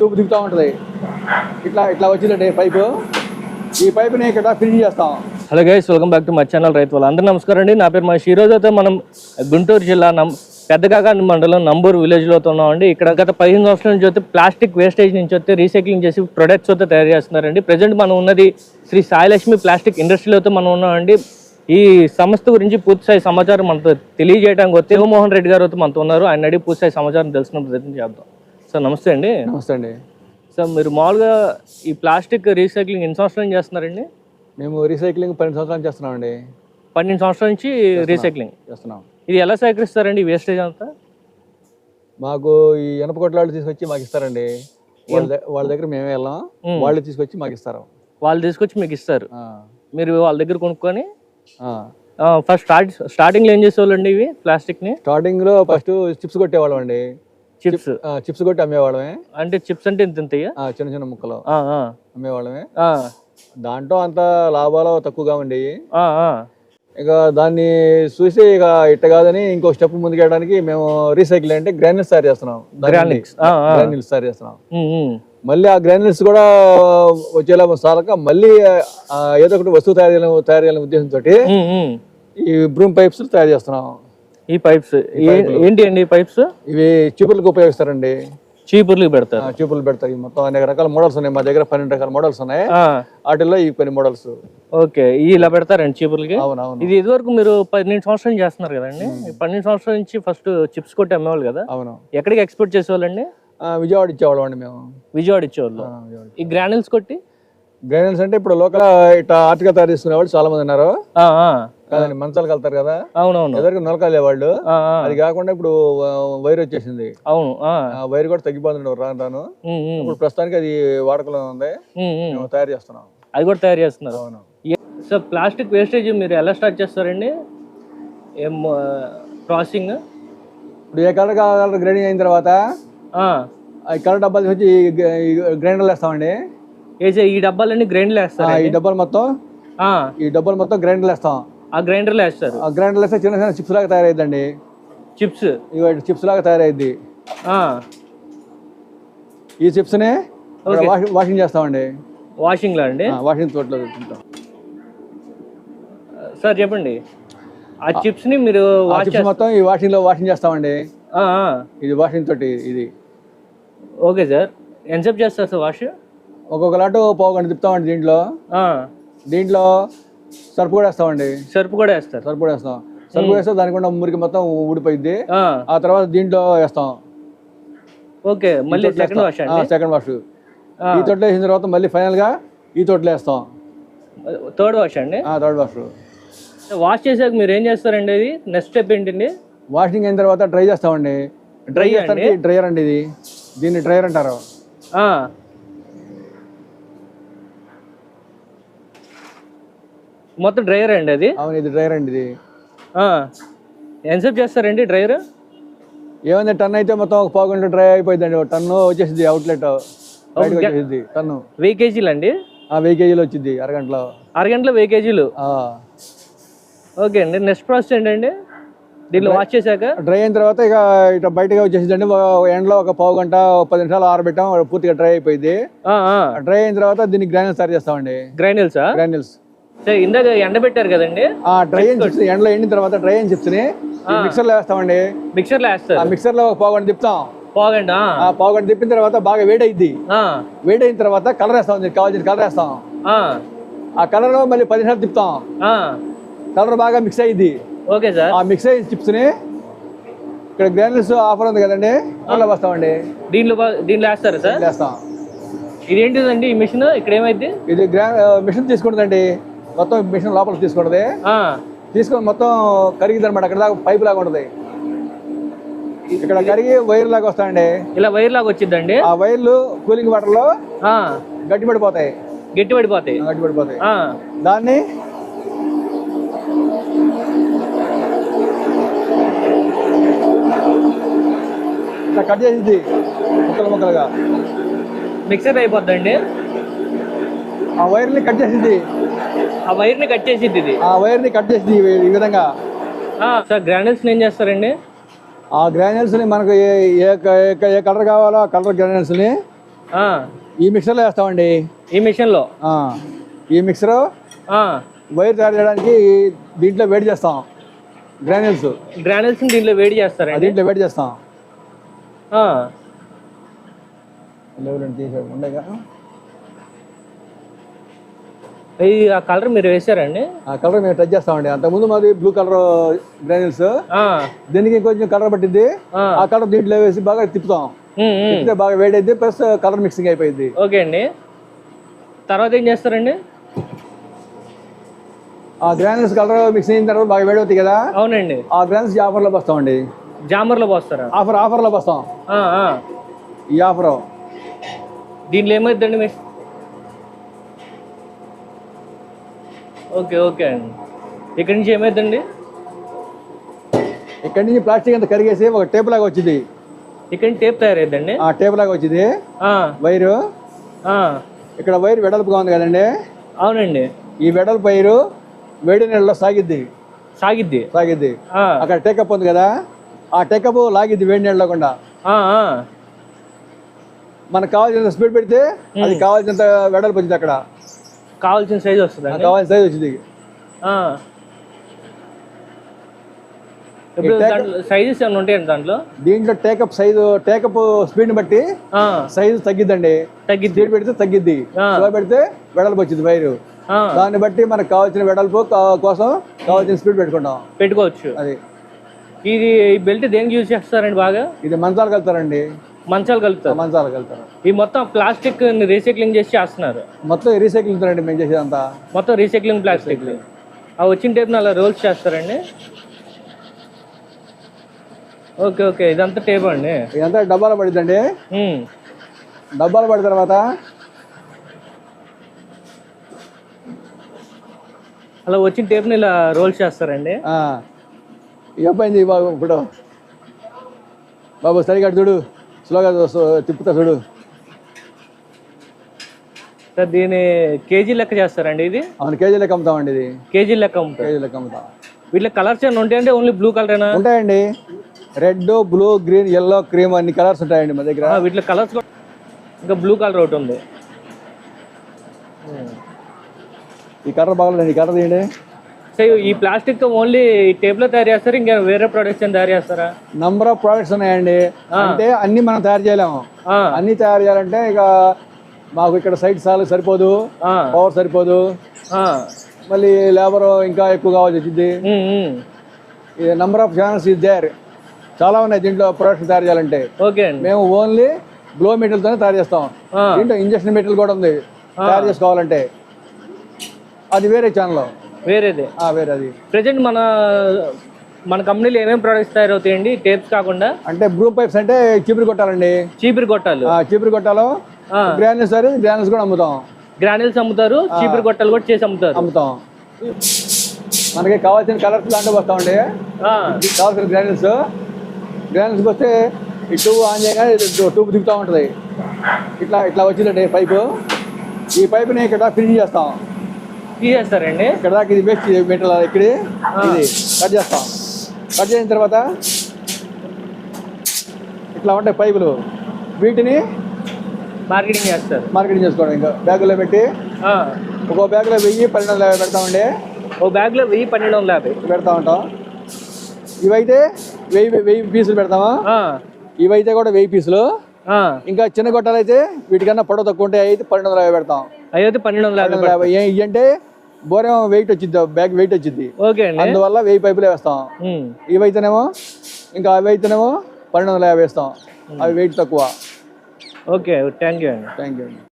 Tube దిగుతూ ఉంటుంది. ఇట్లా ఇట్లా వచ్చిందండి పైపు. ఈ పైపుని ఇక్కడ ఫినిష్ చేస్తాం. Hello guys welcome back to my channel రైతు వాళ్ళు. అందరూ నమస్కారం అండి. నా పేరు మహేష్ ఈ అయితే మనం గుంటూరు జిల్లా నం పెద్దకాకాని మండలం నంబూరు విలేజ్లో ఉన్నామండి ఇక్కడ గత పదిహేను సంవత్సరాల నుంచి అయితే ప్లాస్టిక్ వేస్టేజ్ నుంచి అయితే రీసైక్లింగ్ చేసి ప్రొడక్ట్స్ అయితే తయారు చేస్తున్నారండి. ప్రజెంట్ మనం ఉన్నది శ్రీ సాయిలక్ష్మి ప్లాస్టిక్ ఇండస్ట్రీలో అయితే మనం ఉన్నామండి ఈ సంస్థ గురించి పూర్తిస్థాయి సమాచారం మనతో తెలియజేయడానికి వస్తే మోహన్ రెడ్డి గారు అయితే మనతో ఉన్నారు. ఆయన అడిగి పూర్తిస్థాయి సమాచారం తెలుసుకున్న ప్రయత్నం చేద్దాం. సార్ నమస్తే అండి. నమస్తే అండి. సార్ మీరు మామూలుగా ఈ ప్లాస్టిక్ రీసైక్లింగ్ ఎన్ని సంవత్సరాలు చేస్తున్నారండి? మేము రీసైక్లింగ్ పన్నెండు సంవత్సరాలు చేస్తున్నామండి. పన్నెండు సంవత్సరాల నుంచి రీసైక్లింగ్? చేస్తున్నాం. ఇది ఎలా సేకరిస్తారండి వేస్టేజ్ అంతా? మాకు ఈ ఇనప కొట్లాళ్ళు తీసుకొచ్చి మాకు ఇస్తారండి. వాళ్ళ దగ్గర మేమే వెళ్ళాం. వాళ్ళు తీసుకొచ్చి మాకు ఇస్తారు. వాళ్ళు తీసుకొచ్చి మీకు ఇస్తారు. మీరు వాళ్ళ దగ్గర కొనుక్కొని. ఫస్ట్ స్టార్ట్ స్టార్టింగ్లో ఏం చేసేవాళ్ళండి ఇవి ప్లాస్టిక్ని? స్టార్టింగ్లో ఫస్ట్ చిప్స్ కొట్టేవాళ్ళం అండి చిప్స్ చిప్స్ కొట్టి అమ్మేవాళ్ళమే. అంటే చిప్స్ అంటే ఇంత ఆ, చిన్న చిన్న ముక్కలు. అమ్మేవాళ్ళమే. దాంట్లో అంత లాభాలు తక్కువగా ఉండేవి. ఇక దాన్ని చూసి ఇక ఇట్ట కాదని ఇంకో స్టెప్ ముందుకెళ్ళడానికి మేము రీసైకిల్ అంటే గ్రాన్యూల్స్ తయారు చేస్తున్నాం. గ్రాన్యూల్స్ తయారు చేస్తున్నాం. మళ్ళీ ఆ గ్రాన్యూల్స్ కూడా వచ్చేలా సాలక మళ్ళీ ఏదో ఒకటి వస్తువు తయారు చేయాలని తయారు చేయాలనే ఉద్దేశంతో. ఈ బ్రూమ్ పైప్స్ తయారు చేస్తున్నాం. ఈ పైప్స్ ఏంటి అండి ఈ పైప్స్? ఇవి చీపుర్లకు ఉపయోగిస్తారండి. చీపుర్లు పెడతారు. చీపుర్లు పెడతారు. ఈ మొత్తం అనేక రకాల మోడల్స్ ఉన్నాయి. మా దగ్గర పన్నెండు రకాల మోడల్స్ ఉన్నాయి. వాటిల్లో ఈ కొన్ని మోడల్స్. ఓకే. ఇలా పెడతారండి చీపుర్లకి? అవునవును. ఇది ఇదివరకు మీరు పన్నెండు సంవత్సరాలు చేస్తున్నారు కదండి? పన్నెండు సంవత్సరాల నుంచి ఫస్ట్ చిప్స్ కొట్టి అమ్మేవాళ్ళు కదా? అవును. ఎక్కడికి ఎక్స్పోర్ట్ చేసేవాళ్ళండి? విజయవాడ ఇచ్చేవాళ్ళం అండి మేము. విజయవాడ ఇచ్చేవాళ్ళు. ఈ గ్రానెల్స్ కొట్టి? గ్రైనల్స్ అంటే ఇప్పుడు లోకల్ ఇట్లా ఆర్టిగా తయారు చేసుకునే వాళ్ళు చాలా మంది ఉన్నారు. కాదండి మంచాలకు వెళ్తారు కదా? అవునవును. ఎదురుగా నొలకాలే వాళ్ళు. అది కాకుండా ఇప్పుడు వైర్ వచ్చేసింది. అవును వైర్ కూడా తగ్గిపోతుంది రాను రాను. ఇప్పుడు ప్రస్తుతానికి అది వాడకంలో ఉంది. మేము తయారు చేస్తున్నాం. అది కూడా తయారు చేస్తున్నారు. అవును. సార్ ప్లాస్టిక్ వేస్టేజ్ మీరు ఎలా స్టార్ట్ చేస్తారండి? ఏం ప్రాసెసింగ్? ఇప్పుడు ఏ కలర్ కావాలి గ్రైండింగ్ అయిన తర్వాత ఆ. కలర్ డబ్బాలు వచ్చి గ్రైండర్లు వేస్తామండి. వేసే ఈ డబ్బాలన్నీ గ్రైండ్లో ఆ, వేస్తారు ఈ డబ్బాలు మొత్తం ఈ డబ్బాలు మొత్తం గ్రైండర్లు వేస్తాం. ఆ గ్రైండర్లో వేస్తారు. ఆ గ్రైండర్లు వేస్తే చిన్న చిన్న చిప్స్ లాగా తయారైద్దండి. చిప్స్? ఇవి చిప్స్ లాగా తయారైద్ది. ఈ చిప్స్ని వాషింగ్ వాషింగ్ చేస్తామండి. వాషింగ్లో అండి? వాషింగ్ తోటలో తింటాం సార్ చెప్పండి. ఆ చిప్స్ని మీరు ఆ వాష్ చిప్స్ మొత్తం ఈ వాషింగ్లో వాషింగ్ చేస్తామండి. ఇది వాషింగ్ తోటి ఇది. Okay sir. ఎంతసేపు చేస్తారు సార్ వాష్? ఒక్కొక్క లాటు పావు గంట తిప్పుతామండి దీంట్లో. దీంట్లో సరుపు కూడా వేస్తామండి. సరుపు కూడా వేస్తారు. సరుపు కూడా వేస్తాం. సరుపు వేస్తే దానికి కూడా మురికి మొత్తం ఊడిపోయింది ఆ, తర్వాత దీంట్లో వేస్తాం. ఓకే మళ్ళీ సెకండ్ వాష్ సెకండ్ వాష్. ఈ తోటలో వేసిన తర్వాత మళ్ళీ ఫైనల్గా ఈ తోటలో వేస్తాం. థర్డ్ వాష్ అండి. థర్డ్ వాష్ వాష్ చేసాక మీరు ఏం చేస్తారండి అది నెక్స్ట్ స్టెప్ ఏంటండి? వాషింగ్ అయిన తర్వాత డ్రై చేస్తామండి. డ్రై చేస్తానికి డ్రైయర్ అండి ఇది. దీన్ని డ్రైయర్ అంటారు. మొత్తం డ్రైయర్ అండి అది? అవును ఇది డ్రైయర్ అండి ఇది. ఎంతసేపు చేస్తారండి డ్రైయర్ ఏమైంది టన్ అయితే మొత్తం ఒక పావు గంట డ్రై అయిపోయిందండి. ఒక టన్ను వచ్చేసింది అవుట్లెట్. బయటకు వచ్చేసింది టన్ను. వెయ్యి కేజీలు అండి? ఆ వెయ్యి కేజీలు వచ్చింది అరగంటలో. అరగంటలో వెయ్యి కేజీలు. ఓకే అండి నెక్స్ట్ ప్రాసెస్ ఏంటండి? దీనిలో వాష్ చేశాక? డ్రై అయిన తర్వాత ఇక ఇట్లా బయటగా వచ్చేసిందండి ఎండలో ఒక పావు గంట పది నిమిషాలు ఆరబెట్టాం పూర్తిగా డ్రై అయిపోయింది డ్రై అయిన తర్వాత దీన్ని గ్రాన్యూల్స్ తయారు చేస్తామండి. గ్రైనల్సా గ్రాన్యూల్స్. ఇందాక ఎండబెట్టారు కదండి? ఆ డ్రై అయిన చిప్స్ ఎండలో ఎండిన తర్వాత డ్రై అయిన చిప్స్ని మిక్సర్లో వేస్తామండి. మిక్సర్లో ఆ వేస్తారు. మిక్సర్లో ఒక పావు గంట తిప్పుతాం. పోగండి? గంట తిప్పిన తర్వాత బాగా వేడైద్ది. ఆ. వేడైన తర్వాత కలర్ వేస్తాం కావాల్సిన కలర్ వేస్తాం. ఆ. కలర్ మళ్ళీ పది నిమిషాలు తిప్పుతాం. కలర్ బాగా మిక్స్ అయ్యిద్ది ఓకే సార్. ఆ మిక్స్ అయిన చిప్స్ని ఇక్కడ గ్రాన్యూల్స్ ఆఫర్ ఉంది కదండి అందులో వస్తామండి. దీనిలో దీనిలో వేస్తారా సార్? వేస్తాం. ఇదేంటిదండి ఈ మిషన్ ఇక్కడ ఏమైంది ఇది గ్రా మిషన్ తీసుకుంటుందండి. మొత్తం మిషన్ లోపల తీసుకుంటుంది. ఆ. తీసుకొని మొత్తం అనమాట అక్కడ దాకా పైప్ లాగా ఉంటుంది. ఇక్కడ కరిగి వైర్ లాగా వస్తాయండి. ఇలా వైర్ లాగా వచ్చిందండి? ఆ వైర్లు కూలింగ్ వాటర్లో ఆ. గట్టి పడిపోతాయి. గట్టి పడిపోతాయి. గట్టి పడిపోతాయి. దాన్ని కట్ చేసింది ముక్కలు ముక్కలుగా. మిక్సర్ అయిపోద్దండి. ఆ వైర్ని కట్ చేసింది. ఆ వైర్ని కట్ చేసిద్ది ఇది. ఆ వైర్ని కట్ చేసింది ఈ- విధంగా. ఆ, సార్ గ్రానైల్స్ ఏం చేస్తారండి? ఆ గ్రాన్యూల్స్ని మనకు ఏ ఏ కలర్ కావాలో ఆ కలర్ గ్రాన్యూల్స్ని ఆ, ఈ మిక్సర్లో వేస్తామండి. ఈ మిషన్లో? ఆ, ఈ మిక్సర్ ఆ, వైర్ తయారు చేయడానికి దీంట్లో వేడి చేస్తాం. గ్రాన్యూల్స్ గ్రానైల్స్ దీంట్లో వేడి చేస్తారండి? దీంట్లో వేడి చేస్తాం. ఉండగా. ఈ ఆ కలర్ మీరు వేసారండి ఆ కలర్ మేము టచ్ చేస్తామండి. అంతకుముందు మాది బ్లూ కలర్ గ్రాన్యూల్స్. ఆ, దీనికి కొంచెం కలర్ పట్టింది ఆ. కలర్ దీంట్లో వేసి బాగా తిప్పుతాం. తిప్పితే బాగా వేడి అయింది ప్లస్ కలర్ మిక్సింగ్ అయిపోయింది ఓకే అండి. తర్వాత ఏం చేస్తారండి? ఆ గ్రాన్యూల్స్ కలర్ మిక్సింగ్ అయిన తర్వాత బాగా వేడి అవుతాయి కదా? అవునండి. ఆ గ్రాన్యూల్స్ ఈ ఆఫర్లో పోస్తామండి. జామర్లో పోస్తారా? ఆఫర్ ఆఫర్లో పోస్తాం. ఆ, ఆ. ఈ ఆఫర్. దీంట్లో ఏమైందండి మీ ఓకే ఓకే అండి. ఇక్కడి నుంచి ఏమైందండి? ఇక్కడి నుంచి ప్లాస్టిక్ అంతా కరిగేసి ఒక టేప్ లాగా వచ్చింది. ఇక్కడి టేప్ తయారైందండి? ఆ టేప్ లాగా వచ్చింది. వైరు. ఆ, ఇక్కడ వైర్ వెడల్పుగా ఉంది కదండి. అవునండి. ఈ వెడల్పు వైరు వేడి నీళ్ళలో సాగిద్ది. సాగిద్ది. సాగిద్ది. అక్కడ టేకప్ ఉంది కదా ఆ టేకప్ లాగిద్ది వేడి నీళ్ళలో కూడా. మనకు కావాల్సిన స్పీడ్ పెడితే అది కావాల్సినంత వెడల్పు వచ్చింది అక్కడ. కావాల్సిన సైజ్ నాకు వస్తుందండి కావాల్సిన సైజ్ వచ్చింది సైజెస్ ఏమైనా ఉంటాయండి దాంట్లో? దీంట్లో టేకప్ సైజు టేకప్ స్పీడ్ని బట్టి సైజు తగ్గిద్దండి. తగ్గిద్ది. స్పీడ్ పెడితే తగ్గిద్ది. స్లో పెడితే వెడల్పు వచ్చింది వైరు. దాన్ని బట్టి మనకు కావాల్సిన వెడల్పు కోసం కావాల్సిన స్పీడ్ పెట్టుకుంటాం. పెట్టుకోవచ్చు. అది. ఇది ఈ బెల్ట్ దేనికి యూజ్ చేస్తారండి బాగా? ఇది మంచాలు కలుతారండి మంచాలు కలుపుతారు. మంచాలు కలుతారు ఈ మొత్తం ప్లాస్టిక్ రీసైక్లింగ్ చేసి చేస్తున్నారు. మొత్తం రీసైక్లింగ్ అండి మేము చేసేదంతా? మొత్తం రీసైక్లింగ్ ప్లాస్టిక్. ఆ వచ్చిన టేప్ని అలా రోల్స్ చేస్తారండి. ఓకే ఓకే ఇదంతా టేప్ అండి. ఇదంతా డబ్బాలో పడిద్దండి? ఉమ్. డబ్బాలు పడిన తర్వాత? అలా వచ్చిన టేప్ని ఇలా రోల్స్ చేస్తారండి. ఈ అబ్బాయింది బాబు ఇప్పుడు? బాబు సరిగా చూడు. స్లోగా తిప్పుతా చూడు. సార్ దీని కేజీ లెక్క చేస్తారండి ఇది? అవును కేజీ లెక్క అమ్ముతామండి ఇది. కేజీ లెక్క కేజీ లెక్క అమ్ముతాం. వీటిలో కలర్స్ ఏమైనా ఉంటాయంటే ఓన్లీ బ్లూ కలరేనా? ఉంటాయండి. Red blue green yellow cream అన్ని కలర్స్ ఉంటాయండి మా దగ్గర. వీటిలో కలర్స్ ఇంకా బ్లూ కలర్ ఒకటి ఉంది. ఈ కలర్ బాగలేదు ఈ కలర్ తీయండి. సో ఈ ప్లాస్టిక్తో ఓన్లీ టేప్లో తయారు చేస్తారు? ఇంకా వేరే ప్రొడక్ట్స్ తయారు చేస్తారా? నంబర్ ఆఫ్ ప్రోడక్ట్స్ ఉన్నాయండి. అంటే అన్ని మనం తయారు చేయలేము. అన్ని తయారు చేయాలంటే ఇక మాకు ఇక్కడ సైట్ సాల్ సరిపోదు. పవర్ సరిపోదు. మళ్ళీ లేబర్ ఇంకా ఎక్కువ కావాల్సి వచ్చింది number of channels is there చాలా ఉన్నాయి దీంట్లో ప్రొడక్ట్స్ తయారు చేయాలంటే. ఓకే మేము ఓన్లీ గ్లో మెటీరియల్తోనే తయారు చేస్తాం. దీంట్లో ఇంజక్షన్ మెటీరియల్ కూడా ఉంది. తయారు చేసుకోవాలంటే. అది వేరే ఛానల్ వేరేదే. వేరే అది ప్రజెంట్ మన మన కంపెనీలో ఏమేమి ప్రొడక్ట్స్ తయారవుతాయండి? టేప్స్ కాకుండా? అంటే బ్రూ పైప్స్ అంటే చీపురు కొట్టాలండి. చీపురు గొట్టాలు ఆ చీపురు కొట్టాలో సరే గ్రాన్యూల్స్ కూడా అమ్ముతాం. గ్రానైల్స్ అమ్ముతారు చీపురు గొట్టాలు కూడా చేసి అమ్ముతారు. అమ్ముతాం. మనకి కావాల్సిన కలర్స్ దాంట్లో వస్తామండి కావాల్సిన గ్రాన్యూల్స్ గ్రాన్యూల్స్కి వస్తే ఈ ట్యూబ్ ఆన్ చేయగానే ట్యూబ్ దిగుతూ ఉంటుంది. ఇట్లా ఇట్లా వచ్చిందండి పైపు ఈ పైపుని ఇక్కడ ఫినిష్ చేస్తాం. తీసేస్తారండి ఇక్కడ దాకా ఇది వేస్ట్ మెటల్ ఇక్కడ. ఇది కట్ చేస్తాం. కట్ చేసిన తర్వాత ఇట్లా ఉంటాయి పైపులు. వీటిని మార్కెటింగ్ చేస్తారు. మార్కెటింగ్ చేసుకోవడం ఇంకా. బ్యాగులో పెట్టి ఆ, ఒక్కో బ్యాగులో వెయ్యి పన్నెండు వందల యాభై పెడతామండి ఓ బ్యాగ్లో వెయ్యి పన్నెండు వందల యాభై. పెడతా ఉంటాం. ఇవైతే వెయ్యి వెయ్యి పీసులు పెడతామా? ఇవైతే కూడా వెయ్యి పీసులు. ఇంకా చిన్న గొట్టాలు అయితే వీటికన్నా పొడవు తక్కువ ఉంటాయి అయితే పన్నెండు వందల యాభై పెడతాం. అదైతే పన్నెండు వందల యాభై. అంటే బోరేమో వెయిట్ వచ్చింది బ్యాగ్ వెయిట్ వచ్చింది ఓకే అందువల్ల వెయ్యి పైపులే వేస్తాం. ఇవైతేనేమో ఇంకా అవి అయితేనేమో పన్నెండు వందల యాభై వేస్తాం. అవి వెయిట్ తక్కువ. ఓకే థ్యాంక్ యూ అండి. థ్యాంక్ యూ అండి.